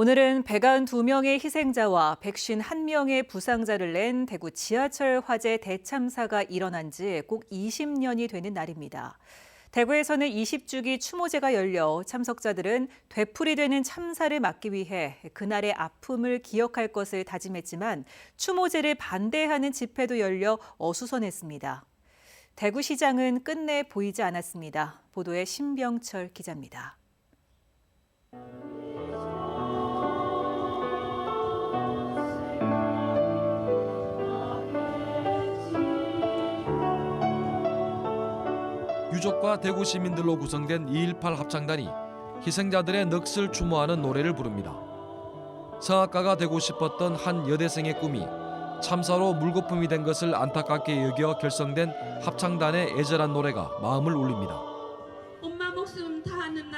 오늘은 192명의 희생자와 151명의 부상자를 낸 대구 지하철 화재 대참사가 일어난 지 꼭 20년이 되는 날입니다. 대구에서는 20주기 추모제가 열려 참석자들은 되풀이되는 참사를 막기 위해 그날의 아픔을 기억할 것을 다짐했지만 추모제를 반대하는 집회도 열려 어수선했습니다. 대구시장은 끝내 보이지 않았습니다. 보도에 신병철 기자입니다. 유족과 대구 시민들로 구성된 2.18 합창단이 희생자들의 넋을 추모하는 노래를 부릅니다. 성악가가 되고 싶었던 한 여대생의 꿈이 참사로 물거품이 된 것을 안타깝게 여겨 결성된 합창단의 애절한 노래가 마음을 울립니다.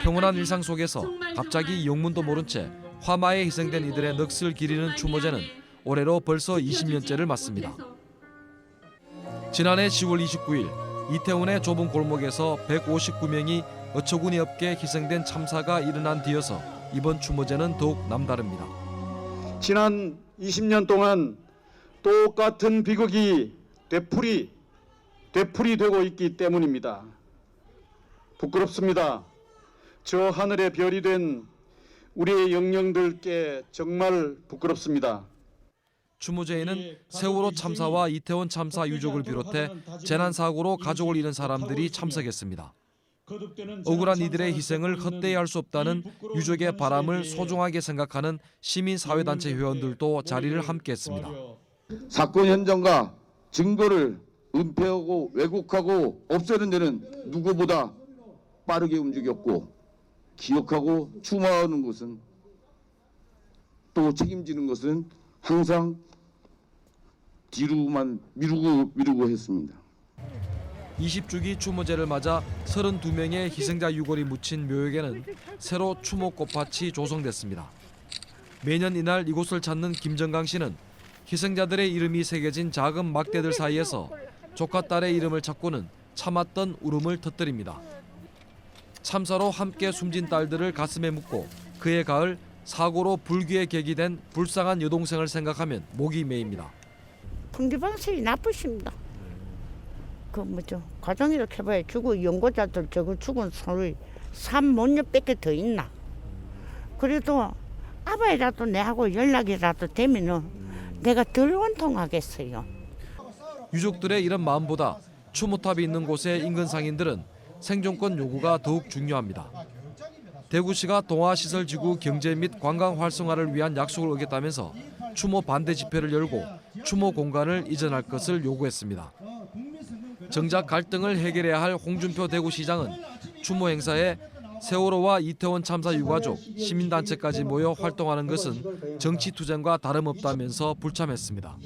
평온한 일상 속에서 갑자기 영문도 모른 채 화마에 희생된 이들의 넋을 기리는 추모제는 올해로 벌써 20년째를 맞습니다. 지난해 10월 29일 이태원의 좁은 골목에서 159명이 어처구니 없게 희생된 참사가 일어난 뒤여서 이번 추모제는 더욱 남다릅니다. 지난 20년 동안 똑같은 비극이 되풀이 되풀이 되고 있기 때문입니다. 부끄럽습니다. 저 하늘의 별이 된 우리의 영령들께 정말 부끄럽습니다. 추모제에는 세월호 참사와 이태원 참사 유족을 비롯해 재난 사고로 가족을 잃은 사람들이 참석했습니다. 억울한 이들의 희생을 헛되이 할 수 없다는 유족의 바람을 소중하게 생각하는 시민사회단체 회원들도 자리를 함께했습니다. 사건 현장과 증거를 은폐하고 왜곡하고 없애는 데는 누구보다 빠르게 움직였고 기억하고 추모하는 것은 또 책임지는 것은 항상 뒤로만 미루고 미루고 했습니다. 20주기 추모제를 맞아 32명의 희생자 유골이 묻힌 묘역에는 새로 추모 꽃밭이 조성됐습니다. 매년 이날 이곳을 찾는 김정강 씨는 희생자들의 이름이 새겨진 작은 막대들 사이에서 조카 딸의 이름을 찾고는 참았던 울음을 터뜨립니다. 참사로 함께 숨진 딸들을 가슴에 묻고 그의 가을 사고로 불귀의 객이 된 불쌍한 여동생을 생각하면 목이 메입니다. 통지방식이 나쁘십니다. 그 뭐죠 가정 이렇게 해봐야 죽어 연고자들 저거 죽은 소리 3못 밖에 더 있나. 그래도 아바이라도 내하고 연락이라도 되면은 내가 덜 원통하겠어요. 유족들의 이런 마음보다 추모탑이 있는 곳의 인근 상인들은 생존권 요구가 더욱 중요합니다. 대구시가 동아시설지구 경제 및 관광 활성화를 위한 약속을 어겼다면서 추모 반대 집회를 열고 추모 공간을 이전할 것을 요구했습니다. 정작 갈등을 해결해야 할 홍준표 대구시장은 추모 행사에 세월호와 이태원 참사 유가족, 시민단체까지 모여 활동하는 것은 정치 투쟁과 다름없다면서 불참했습니다.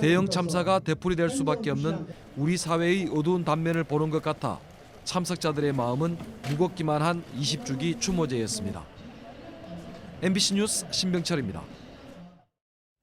대형 참사가 되풀이 될 수밖에 없는 우리 사회의 어두운 단면을 보는 것 같아 참석자들의 마음은 무겁기만 한 20주기 추모제였습니다. MBC 뉴스 신병철입니다.